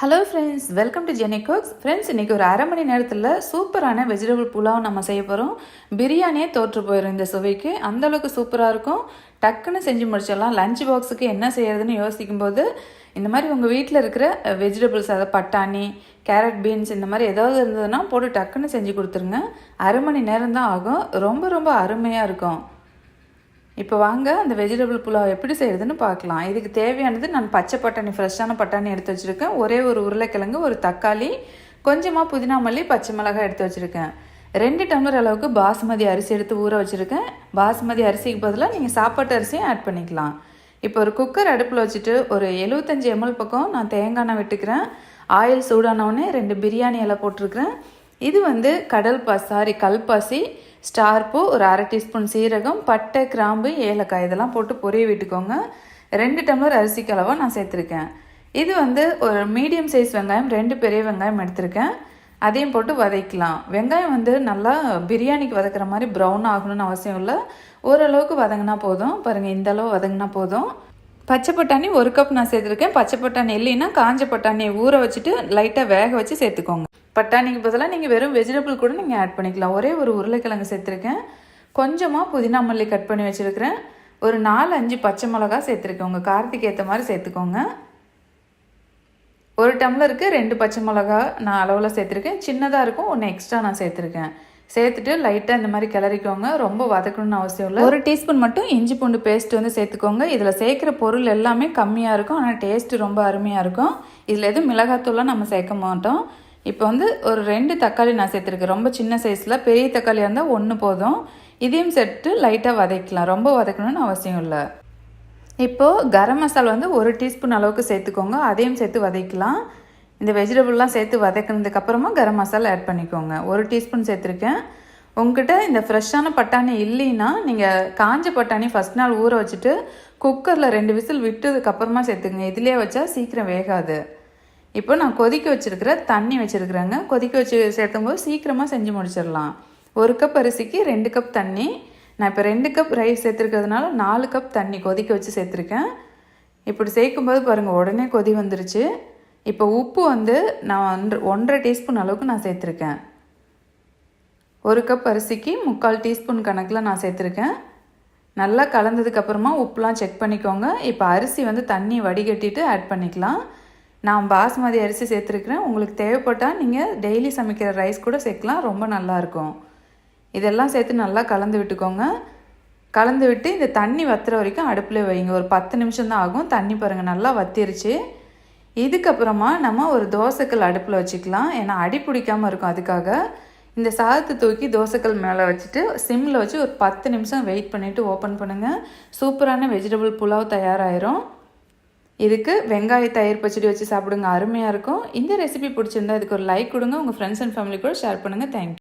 Hello friends welcome to Jeni cooks friends இன்றைக்கி ஒரு அரை மணி நேரத்தில் சூப்பரான வெஜிடபிள் புலாவ் நம்ம செய்ய போகிறோம் பிரியாணியே தோற்று போயிடும் இந்த சுவைக்கு. அந்தளவுக்கு சூப்பராக இருக்கும். டக்குன்னு செஞ்சு முடிச்சிடலாம். லஞ்ச் பாக்ஸுக்கு என்ன செய்யறதுன்னு யோசிக்கும்போது இந்த மாதிரி உங்கள் வீட்டில் இருக்கிற வெஜிடபிள்ஸ் அதாவது பட்டாணி கேரட் பீன்ஸ் இந்த மாதிரி ஏதாவது இருந்ததுன்னா போட்டு டக்குன்னு செஞ்சு கொடுத்துருங்க. அரை மணி நேரம் தான் ஆகும். ரொம்ப ரொம்ப அருமையாக இருக்கும். இப்போ வாங்க அந்த வெஜிடபிள் புலாவ் எப்படி செய்கிறதுன்னு பார்க்கலாம். இதுக்கு தேவையானது நான் பச்சை பட்டாணி ஃப்ரெஷ்ஷான பட்டாணி எடுத்து வச்சுருக்கேன். ஒரே ஒரு உருளைக்கிழங்கு ஒரு தக்காளி கொஞ்சமாக புதினா மல்லி பச்சை மிளகாய் எடுத்து வச்சுருக்கேன். ரெண்டு டம்ளர் அளவுக்கு பாஸ்மதி அரிசி எடுத்து ஊற வச்சுருக்கேன். பாஸ்மதி அரிசிக்கு பதிலாக நீங்கள் சாப்பாட்டு அரிசியும் ஆட் பண்ணிக்கலாம். இப்போ ஒரு குக்கர் அடுப்பில் வச்சுட்டு ஒரு எழுபத்தஞ்சி எம்எல் பக்கம் நான் தேங்காய் எண்ணெய் விட்டுக்கிறேன். ஆயில் சூடானவுடனே ரெண்டு பிரியாணி இலை போட்டிருக்கிறேன். இது வந்து கடல் பாசி சாரி கல்பாசி ஸ்டார் பூ ஒரு அரை டீஸ்பூன் சீரகம் பட்டை கிராம்பு ஏலக்காய் இதெல்லாம் போட்டு பொரிய விட்டுக்கோங்க. ரெண்டு டம்ளர் அரிசி கலவை நான் சேர்த்துருக்கேன். இது வந்து ஒரு மீடியம் சைஸ் வெங்காயம் ரெண்டு பெரிய வெங்காயம் எடுத்திருக்கேன். அதையும் போட்டு வதக்கலாம். வெங்காயம் வந்து நல்லா பிரியாணிக்கு வதக்குற மாதிரி ப்ரௌன் ஆகணும்னு அவசியம் இல்லை. ஓரளவுக்கு வதங்கினா போதும். பாருங்கள் இந்த அளவு வதங்கினா போதும். பச்சை பட்டாணி ஒரு கப் நான் சேர்த்துருக்கேன். பச்சை பட்டாணி இல்லைன்னா காஞ்ச பட்டாணியை ஊற வச்சுட்டு லைட்டாக வேக வச்சு சேர்த்துக்கோங்க. பட்டாணிக்கு பதிலாக நீங்கள் வெறும் வெஜிடபிள் கூட நீங்கள் ஆட் பண்ணிக்கலாம். ஒரே ஒரு உருளைக்கிழங்கு சேர்த்துருக்கேன். கொஞ்சமாக புதினா மல்லி கட் பண்ணி வச்சுருக்கிறேன். ஒரு நாலு அஞ்சு பச்சை மிளகா சேர்த்துருக்கேன். உங்கள் காரத்துக்கு ஏற்ற மாதிரி சேர்த்துக்கோங்க. ஒரு டம்ளருக்கு ரெண்டு பச்சை மிளகா நான் அளவில் சேர்த்துருக்கேன். சின்னதாக இருக்கும் ஒன்று எக்ஸ்ட்ரா நான் சேர்த்துருக்கேன். சேர்த்துட்டு லைட்டாக இந்த மாதிரி கிளறிக்கோங்க. ரொம்ப வதக்கணும்னு அவசியம் இல்லை. ஒரு டீஸ்பூன் மட்டும் இஞ்சி பூண்டு பேஸ்ட் வந்து சேர்த்துக்கோங்க. இதில் சேர்க்குற பொருள் எல்லாமே கம்மியாக இருக்கும். ஆனால் டேஸ்ட்டு ரொம்ப அருமையாக இருக்கும். இதில் எதுவும் மிளகாத்தூள்லாம் நம்ம சேர்க்க மாட்டோம். இப்போ வந்து ஒரு ரெண்டு தக்காளி நான் சேர்த்துருக்கேன். ரொம்ப சின்ன சைஸில் பெரிய தக்காளியாக இருந்தால் ஒன்று போதும். இதையும் சேர்த்து லைட்டாக வதக்கலாம் ரொம்ப வதக்கணும்னு அவசியம் இல்லை. இப்போது கரம் மசாலா வந்து ஒரு டீஸ்பூன் அளவுக்கு சேர்த்துக்கோங்க. அதையும் சேர்த்து வதக்கலாம் இந்த வெஜிடபிள்லாம் சேர்த்து வதக்கினதுக்கப்புறமா கரம் மசாலா ஆட் பண்ணிக்கோங்க. ஒரு டீஸ்பூன் சேர்த்துருக்கேன். உங்ககிட்ட இந்த ஃப்ரெஷ்ஷான பட்டாணி இல்லைன்னா நீங்கள் காஞ்ச பட்டாணி ஃபஸ்ட் நாள் ஊற வச்சுட்டு குக்கரில் ரெண்டு விசில் விட்டதுக்கப்புறமா சேர்த்துங்க இதிலே வச்சா சீக்கிரம் வேகாது. இப்போ நான் கொதிக்க வச்சுருக்கிற தண்ணி வச்சுருக்குறேங்க. கொதிக்க வச்சு சேர்த்தும் போது சீக்கிரமாக செஞ்சு முடிச்சிடலாம். ஒரு கப் அரிசிக்கு ரெண்டு கப் தண்ணி. நான் இப்போ ரெண்டு கப் ரைஸ் சேர்த்துருக்கிறதுனால நாலு கப் தண்ணி கொதிக்க வச்சு சேர்த்துருக்கேன். இப்படி சேர்க்கும்போது பாருங்கள் உடனே கொதி வந்துருச்சு. இப்போ உப்பு வந்து நான் ஒன்று ஒன்றரை டீஸ்பூன் அளவுக்கு நான் சேர்த்துருக்கேன். ஒரு கப் அரிசிக்கு முக்கால் டீஸ்பூன் கணக்கில் நான் சேர்த்துருக்கேன். நல்லா கலந்ததுக்கப்புறமா உப்புலாம் செக் பண்ணிக்கோங்க. இப்போ அரிசி வந்து தண்ணி வடிகட்டிட்டு ஆட் பண்ணிக்கலாம். நான் பாஸ்மதி அரிசி சேர்த்துருக்குறேன். உங்களுக்கு தேவைப்பட்டால் நீங்கள் டெய்லி சமைக்கிற ரைஸ் கூட சேர்க்கலாம். ரொம்ப நல்லாயிருக்கும் இதெல்லாம் சேர்த்து நல்லா கலந்து விட்டுக்கோங்க. கலந்து விட்டு இந்த தண்ணி வத்துற வரைக்கும் அடுப்பில் வைங்க ஒரு பத்து நிமிஷம் தான் ஆகும். தண்ணி பாருங்கள் நல்லா வத்திருச்சு. இதுக்கப்புறமா நம்ம ஒரு தோசைக்கல் அடுப்பில் வச்சுக்கலாம். ஏன்னா அடி பிடிக்காமல் இருக்கும் அதுக்காக. இந்த சாதத்தை தூக்கி தோசைக்கல் மேலே வச்சுட்டு சிம்மில் வச்சு ஒரு பத்து நிமிஷம் வெயிட் பண்ணிவிட்டு ஓப்பன் பண்ணுங்கள் சூப்பரான வெஜிடபிள் புலாவ் தயாராகிரும் இதுக்கு வெங்காய தயிர் பச்சடி வச்சு சாப்பிடுங்க. அருமையாக இருக்கும். இந்த ரெசிபி பிடிச்சிருந்தா இதுக்கு ஒரு லைக் கொடுங்க. உங்கள் ஃப்ரெண்ட்ஸ் அண்ட் ஃபேமிலி கூட ஷேர் பண்ணுங்கள் தேங்க்யூ